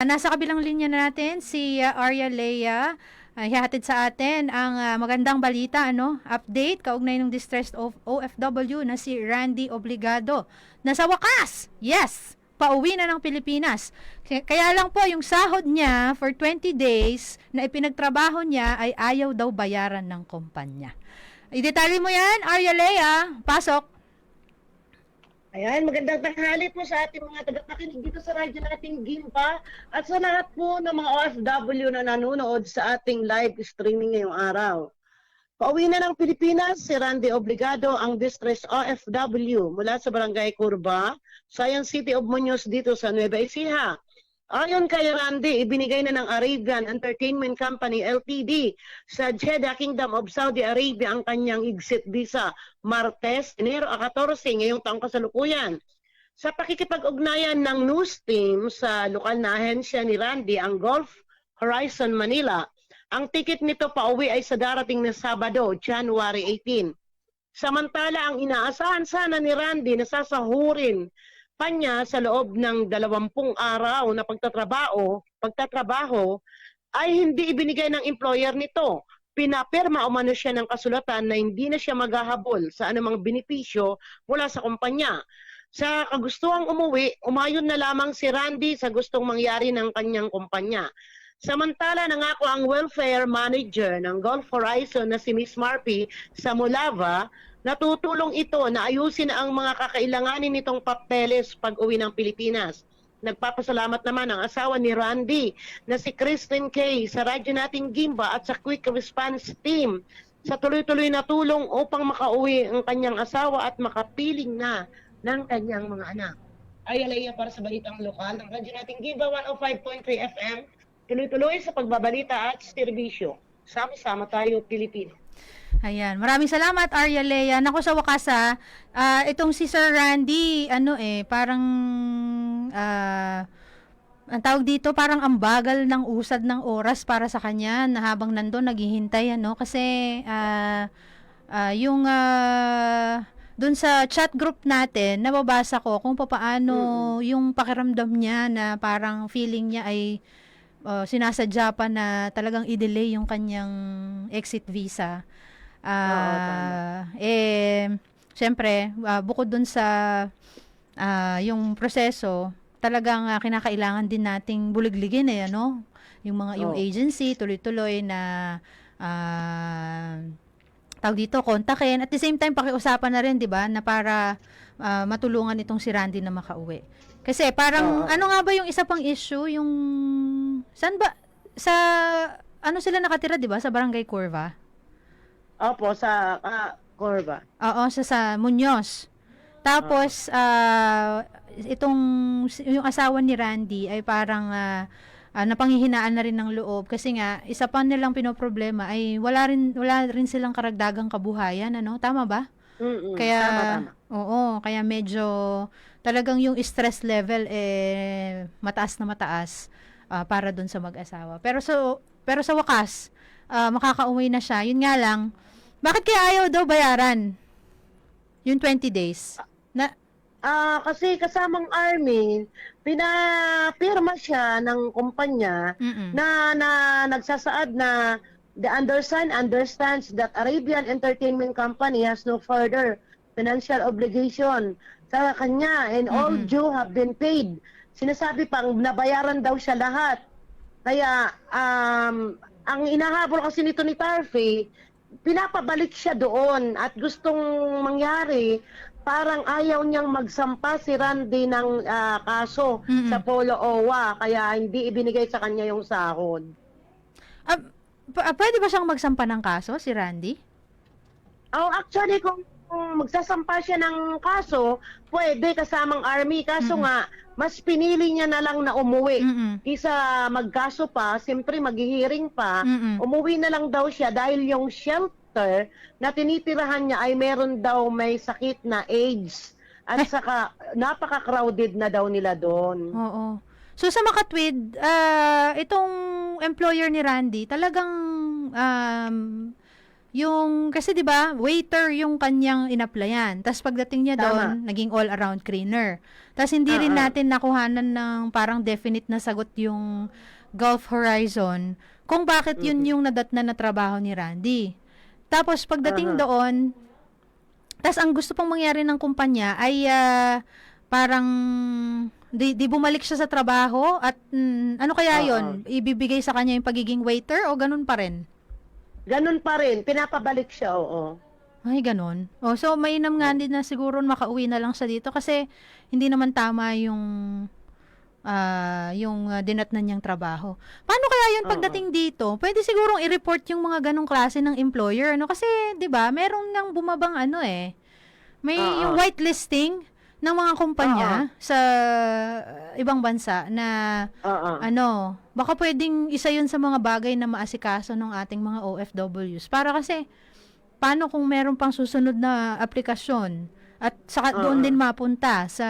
Nasa kabilang linya na natin si uh, Arya Leia. Uh, hihatid sa atin ang uh, magandang balita, ano? Update kaugnay ng distressed of OFW na si Randy Obligado. Na sa wakas, yes, pauwi na ng Pilipinas. Kaya- Kaya lang po yung sahod niya for 20 days na ipinagtrabaho niya ay ayaw daw bayaran ng kumpanya. Idetalye mo yan, Arya Leia. Pasok. Ayan, magandang tanghali po sa ating mga tagapakinig dito sa radyo nating Gimpa at sa lahat po ng mga OFW na nanonood sa ating live streaming ngayong araw. Pauwi na ng Pilipinas si Randy Obligado, ang distress OFW mula sa Barangay Curva, Science City of Muñoz dito sa Nueva Ecija. Ayon kay Randy, ibinigay na ng Arabian Entertainment Company LTD sa Jeddah Kingdom of Saudi Arabia ang kanyang exit visa Martes, Enero 14 ngayong taong kasalukuyan. Sa pakikipag-ugnayan ng news team sa lokal na ahensya ni Randy, ang Gulf Horizon Manila, ang ticket nito pauwi ay sa darating na Sabado, January 18. Samantala, ang inaasahan sana ni Randy na sasahurin pa niya sa loob ng dalawampung araw na pagtatrabaho, pagtatrabaho ay hindi ibinigay ng employer nito. Pinapirma umano siya ng kasulatan na hindi na siya maghahabol sa anumang benepisyo mula sa kumpanya. Sa kagustuhang umuwi, umayon na lamang si Randy sa gustong mangyari ng kanyang kumpanya. Samantala, nangako ang welfare manager ng Gulf Horizon na si Miss Marpy sa Mulava natutulong ito na ayusin ang mga kakailanganin nitong papeles pag uwi ng Pilipinas. Nagpapasalamat naman ang asawa ni Randy na si Kristen Kay sa radyo nating Gimba at sa Quick Response Team sa tuloy-tuloy na tulong upang makauwi ang kanyang asawa at makapiling na ng kanyang mga anak. Ay alaya para sa balitang lokal ng radyo nating Gimba 105.3 FM. Tuloy-tuloy sa pagbabalita at serbisyo. Sama-sama tayo, Pilipino. Ayan, maraming salamat Arya Lea. Nako sa wakas ha, ah, itong si Sir Randy, ano eh, parang ah, ang tawag dito, parang ang bagal ng usad ng oras para sa kanya na habang nandun naghihintay ano kasi ah, ah, yung ah, dun sa chat group natin, nababasa ko kung papaano yung pakiramdam niya na parang feeling niya ay uh, sinasadya pa na talagang i-delay yung kanyang exit visa. Ah, eh syempre, ah, bukod dun sa ah, yung proseso, talagang ah, kinakailangan din nating buligligin eh ano, yung mga yung Oo. agency tuloy-tuloy na ah, tawag dito, kontakin. At the same time, pakiusapan na rin, di ba, na para ah, matulungan itong si Randy na makauwi. Kasi parang, Oo. ano nga ba yung isa pang issue, yung, saan ba, sa, ano sila nakatira, di ba, sa Barangay Curva? Opo, sa ah, Corva. Oo, sa, sa Muñoz. Tapos, ah, itong, yung asawa ni Randy ay parang, ah, ah, napanghihinaan na rin ng loob kasi nga isa pa nilang pinoproblema ay wala rin wala rin silang karagdagang kabuhayan ano tama ba Mm-mm. Kaya, tama, tama. oo, kaya medyo talagang yung stress level eh mataas na mataas ah, para dun sa mag-asawa. Pero so pero sa wakas, ah, makakauwi na siya. Yun nga lang, bakit kaya ayaw daw bayaran? Yung 20 days. Na Ah, kasi kasamang army, pinapirma siya ng kumpanya na, na nagsasaad na the undersigned understands that Arabian Entertainment Company has no further financial obligation sa kanya and all due have been paid. Sinasabi pang nabayaran daw siya lahat. Kaya um, ang inahabol kasi nito ni Tarfi, pinapabalik siya doon at gustong mangyari parang ayaw niyang magsampa si Randy ng ah, kaso Mm-mm. sa Polo OWA kaya hindi ibinigay sa kanya yung sahod. Ah, p- ah, pwede ba siyang magsampa ng kaso si Randy? Oh, actually kung, kung magsasampa siya ng kaso, pwede kasamang army kaso nga mas pinili niya na lang na umuwi. Mm-mm. Kisa magkaso pa, siyempre maghihiring pa, Mm-mm. umuwi na lang daw siya dahil yung shelter na tinitirahan niya ay meron daw may sakit na AIDS. At saka napaka-crowded na daw nila doon. Oo. So sa Makatwid, ah, itong employer ni Randy, talagang um, yung, kasi di ba waiter yung kanyang inapplyan. Tapos pagdating niya Tama. doon, naging all-around cleaner. Tapos hindi rin Oo. natin nakuhanan ng parang definite na sagot yung Gulf Horizon kung bakit yun yung nadatnan na trabaho ni Randy. Tapos pagdating Aha. doon, tapos ang gusto pong mangyari ng kumpanya ay ah, parang di, di bumalik siya sa trabaho at mm, ano kaya Oo. yon ibibigay sa kanya yung pagiging waiter o ganun pa rin? Ganun pa rin, pinapabalik siya, oo. Ay, ganun. Oh, so mainam nga din na siguro makauwi na lang siya dito kasi hindi naman tama yung ah yung uh, dinatnan niyang trabaho. Paano kaya yun Oo. pagdating dito? Pwede sigurong i-report yung mga ganong klase ng employer, ano? Kasi, 'di ba, meron nang bumabang ano eh. May Oo. yung whitelisting ng mga kumpanya sa uh, ibang bansa na Oo. ano, baka pwedeng isa yun sa mga bagay na maasikaso ng ating mga OFWs. Para kasi, paano kung meron pang susunod na aplikasyon at saka doon Oo. din mapunta sa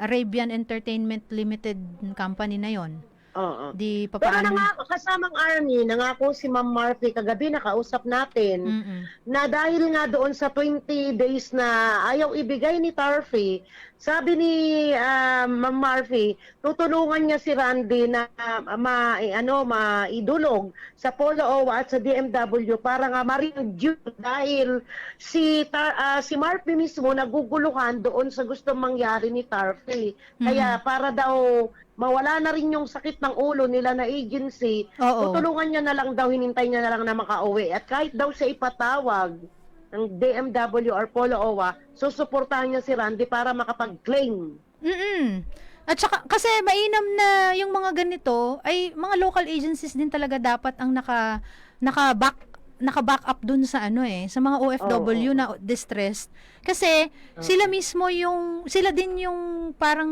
Arabian Entertainment Limited company na yon Oo. Di Pero papaano? nangako, kasamang army, nangako si Ma'am Murphy kagabi, nakausap natin, Mm-mm. na dahil nga doon sa 20 days na ayaw ibigay ni Tarfy, sabi ni ah, Ma'am Murphy, tutulungan niya si Randy na ah, ma, eh, ano, maidulog sa Polo OWA at sa DMW para nga ma-review dahil si Tar, ah, si Murphy mismo naguguluhan doon sa gusto mangyari ni Tarfy. Kaya para daw mawala na rin yung sakit ng ulo nila na agency, Oo. tutulungan niya na lang daw, hinintay niya na lang na makauwi. At kahit daw siya ipatawag ng DMW or Polo OWA, susuportahan niya si Randy para makapag-claim. Mm-mm. At saka, kasi mainam na yung mga ganito, ay mga local agencies din talaga dapat ang naka, naka-back, naka-back up dun sa ano eh, sa mga OFW Oo, oo. na distressed. Kasi, sila mismo yung, sila din yung parang,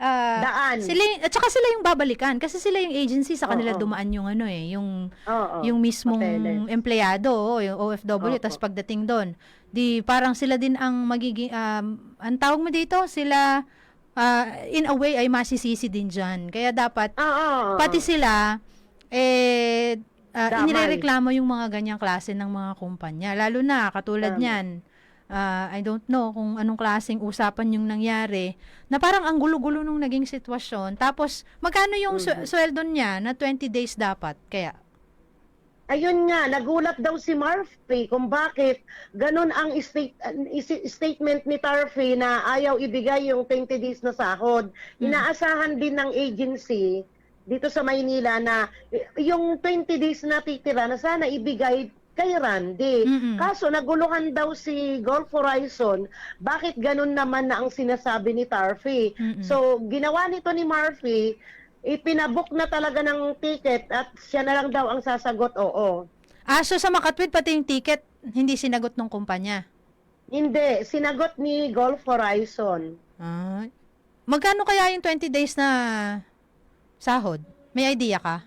ah, Daan. sila, at saka sila yung babalikan. Kasi sila yung agency sa kanila Oo. dumaan yung ano eh, yung Oo. yung mismong papeles. empleyado, o yung OFW, tapos pagdating doon, di parang sila din ang magiging, um, ang tawag mo dito, sila, ah, in a way, ay masisisi din dyan. Kaya dapat, Oo. pati sila, eh, Damay. inirereklamo yung mga ganyang klase ng mga kumpanya. Lalo na, katulad Tama. niyan, ah, I don't know kung anong klaseng usapan yung nangyari, na parang ang gulo-gulo nung naging sitwasyon. Tapos, magkano yung Mhm. sweldo niya na 20 days dapat? Kaya, Ayun nga, nagulat daw si Murphy kung bakit ganun ang state, statement ni Tarfy na ayaw ibigay yung 20 days na sahod. Mm. Inaasahan din ng agency dito sa Maynila na yung 20 days na titira na sana ibigay kay Randy. Mm-mm. Kaso naguluhan daw si Gulf Horizon, bakit ganun naman na ang sinasabi ni Tarfy? Mm-mm. So, ginawa nito ni Murphy, ipinabook na talaga ng ticket at siya na lang daw ang sasagot, oo. Ah, so sa Makatwid, pati yung ticket, hindi sinagot ng kumpanya. Hindi, sinagot ni Gulf Horizon. Ah. Magkano kaya yung 20 days na sahod? May idea ka?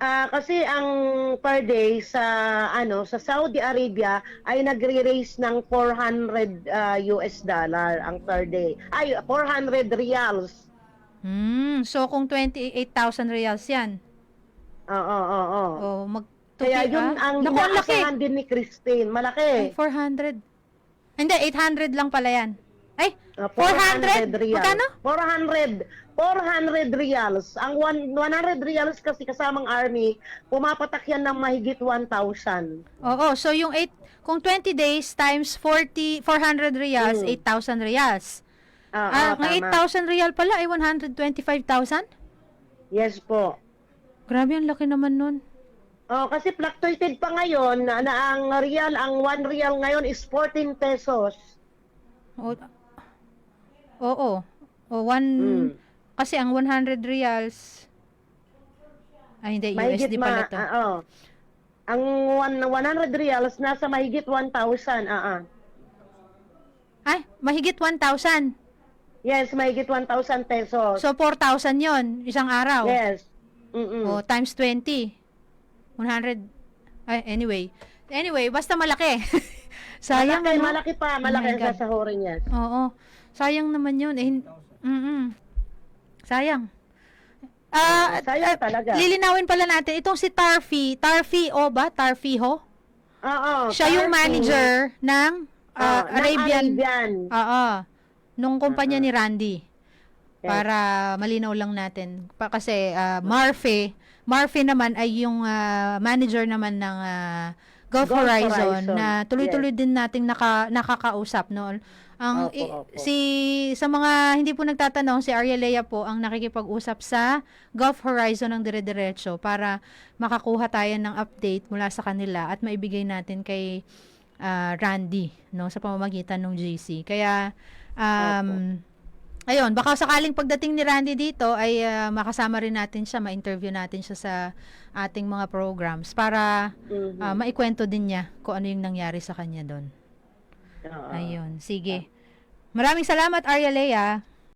Ah, kasi ang per day sa ano sa Saudi Arabia ay nagre-raise ng 400 ah, US dollar ang per day. Ay 400 reals. Hmm, so kung 28,000 reals yan. Oo, oo, oo. O mag Kaya yun ah. ang Naku, din ni Christine. Ay, Malaki. 400. Hindi, 800 lang pala yan. Ay, Ah, 400? reals. Magkano? 400. 400 reals. Ang one- 100 reals kasi kasamang army, pumapatak yan ng mahigit 1,000. oo. So yung 8, kung 20 days times 40, 400 reals, Mm. 8,000 reals. Ah, Ah, ang 8,000 real pala ay 125,000? Yes po. Grabe, ang laki naman nun. Oh, kasi fluctuated pa ngayon na, na ang real, ang 1 real ngayon is 14 pesos. O, oo. O, one, Mm. kasi ang 100 reals, ay hindi, USD pala to. ah, oh. Ang one, 100 reals nasa mahigit 1,000. Ah, ah. ay, mahigit 1,000. Yes, mahigit 1,000 pesos. So, 4,000 yon isang araw. yes. Mm-mm. O, times 20. 100. Ay, anyway. Anyway, basta malaki. Sayang malaki, ano? malaki pa, Oh malaki my ang God. sasahurin niya. Oo. Sayang naman yun. Eh, mm Sayang. Ah, Sayang talaga. Lilinawin pala natin, itong si Tarfi, Tarfi O ba? Tarfi Ho? Oo. Siya yung Cartoon. manager ng ah, ng Arabian. Arabian. Oo. Nung kumpanya Oo. ni Randy. Yes. Para malinaw lang natin. Pa, kasi ah, Marfe, Marfe naman ay yung ah, manager naman ng ah, Gulf, Gulf Horizon, Horizon. na tuloy-tuloy din nating naka, nakakausap no. Ang Opo, i- opo. si sa mga hindi po nagtatanong si Arya Lea po ang nakikipag-usap sa Gulf Horizon ng dire-diretso para makakuha tayo ng update mula sa kanila at maibigay natin kay ah, Randy no sa pamamagitan ng GC. Kaya um ayun, baka sakaling pagdating ni Randy dito ay ah, makasama rin natin siya, ma-interview natin siya sa ating mga programs para Mhm. ah, maikwento din niya kung ano yung nangyari sa kanya doon. Oo. Ayun, sige. Maraming salamat Arya Lea.